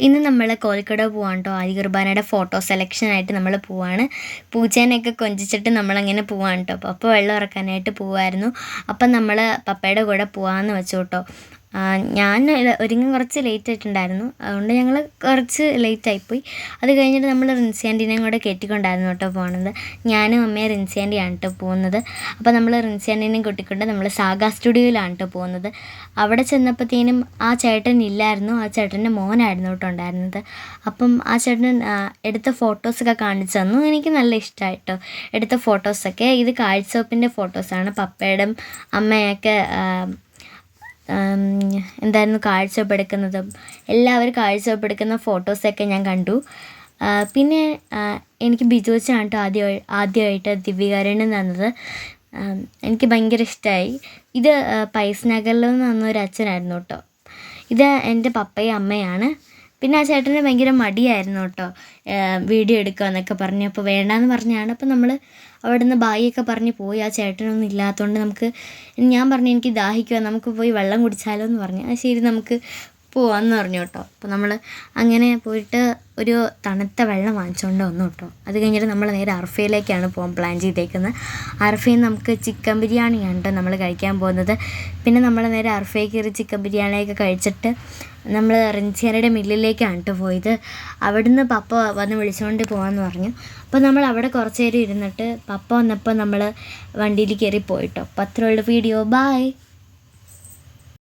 ഇന്ന് നമ്മൾ കോഴിക്കോട് പോവാണ് കേട്ടോ ആദി കുർബാനയുടെ ഫോട്ടോ സെലക്ഷനായിട്ട് നമ്മൾ പോവാണ്. പൂച്ചേനെയൊക്കെ കൊഞ്ചിച്ചിട്ട് നമ്മളങ്ങനെ പോവാണ് കേട്ടോ പപ്പ വെള്ളം ഇറക്കാനായിട്ട് പോവായിരുന്നു. അപ്പം നമ്മൾ പപ്പയുടെ കൂടെ പോവാമെന്ന് വെച്ചു കേട്ടോ ഞാൻ ഒരുങ്ങി കുറച്ച് ലേറ്റ് ആയിട്ടുണ്ടായിരുന്നു. അതുകൊണ്ട് ഞങ്ങൾ കുറച്ച് ലേറ്റ് ആയിപ്പോയി. അത് കഴിഞ്ഞിട്ട് നമ്മൾ റിൻസി ആന്റീനെയും കൂടെ കെട്ടിക്കൊണ്ടായിരുന്നു കേട്ടോ പോണത്. ഞാനും അമ്മയും റിൻസി ആന്റിയാണ് കേട്ടോ പോകുന്നത്. അപ്പോൾ നമ്മൾ റിൻസി ആന്റീനെയും കൂട്ടിക്കൊണ്ട് നമ്മൾ സാഗ സ്റ്റുഡിയോയിലാണ് കേട്ടോ പോകുന്നത്. അവിടെ ചെന്നപ്പോഴത്തേനും ആ ചേട്ടൻ ഇല്ലായിരുന്നു. ആ ചേട്ടന്റെ മോനായിരുന്നു കേട്ടോ ഉണ്ടായിരുന്നത്. അപ്പം ആ ചേട്ടൻ എടുത്ത ഫോട്ടോസൊക്കെ കാണിച്ചു തന്നു. എനിക്ക് നല്ല ഇഷ്ടമായിട്ടോ എടുത്ത ഫോട്ടോസൊക്കെ ഇത് കാഴ്ചവെപ്പിന്റെ ഫോട്ടോസാണ് പപ്പയുടെ അമ്മയൊക്കെ എന്തായിരുന്നു കാഴ്ചപ്പെടുക്കുന്നതും എല്ലാവരും കാഴ്ചപ്പെടുക്കുന്ന ഫോട്ടോസൊക്കെ ഞാൻ കണ്ടു. പിന്നെ എനിക്ക് ബിജോച്ചാണ് കേട്ടോ ആദ്യം ആദ്യമായിട്ട് ദിവ്യകാരുണ്യം തന്നത് എനിക്ക് ഭയങ്കര ഇഷ്ടമായി ഇത് പൈസ് നഗറിൽ നിന്ന് ഒരു അച്ഛനായിരുന്നു കേട്ടോ. ഇത് എന്റെ പപ്പയും അമ്മയാണ് പിന്നെ ആ ചേട്ടന് ഭയങ്കര മടിയായിരുന്നു കേട്ടോ. വീഡിയോ എടുക്കുക എന്നൊക്കെ പറഞ്ഞു. അപ്പോൾ വേണ്ടാന്ന് പറഞ്ഞാണ്. അപ്പോൾ നമ്മൾ അവിടെ നിന്ന് ബായിയൊക്കെ പറഞ്ഞ് പോയി ആ ചേട്ടനൊന്നും ഇല്ലാത്തതുകൊണ്ട് നമുക്ക് ഞാൻ പറഞ്ഞു എനിക്ക് ദാഹിക്കുക നമുക്ക് പോയി വെള്ളം കുടിച്ചാലോ എന്ന് പറഞ്ഞു. അത് ശരി നമുക്ക് പോവാമെന്ന് പറഞ്ഞു കേട്ടോ. അപ്പോൾ നമ്മൾ അങ്ങനെ പോയിട്ട് ഒരു തണുത്ത വെള്ളം വാങ്ങിച്ചുകൊണ്ട് വന്നു കേട്ടോ. അത് കഴിഞ്ഞിട്ട് നമ്മൾ നേരെ അർഫയിലേക്കാണ് പോകാൻ പ്ലാൻ ചെയ്തേക്കുന്നത് അർഫയിൽ നമുക്ക് ചിക്കൻ ബിരിയാണിയാണ് കേട്ടോ നമ്മൾ കഴിക്കാൻ പോകുന്നത്. പിന്നെ നമ്മൾ നേരെ അർഫയിൽ കയറി ചിക്കൻ ബിരിയാണിയൊക്കെ കഴിച്ചിട്ട് നമ്മൾ റിൻസിയറുടെ മില്ലിലേക്കാണ് കേട്ടോ പോയത്. അവിടുന്ന് പപ്പ വന്ന് വിളിച്ചുകൊണ്ട് പോകാമെന്ന് പറഞ്ഞു. അപ്പോൾ നമ്മൾ അവിടെ കുറച്ച് നേരം ഇരുന്നിട്ട് പപ്പ വന്നപ്പോൾ നമ്മൾ വണ്ടിയിൽ കയറി പോയിട്ടോ അപ്പോൾ അത്രയുള്ള വീഡിയോ ബായ്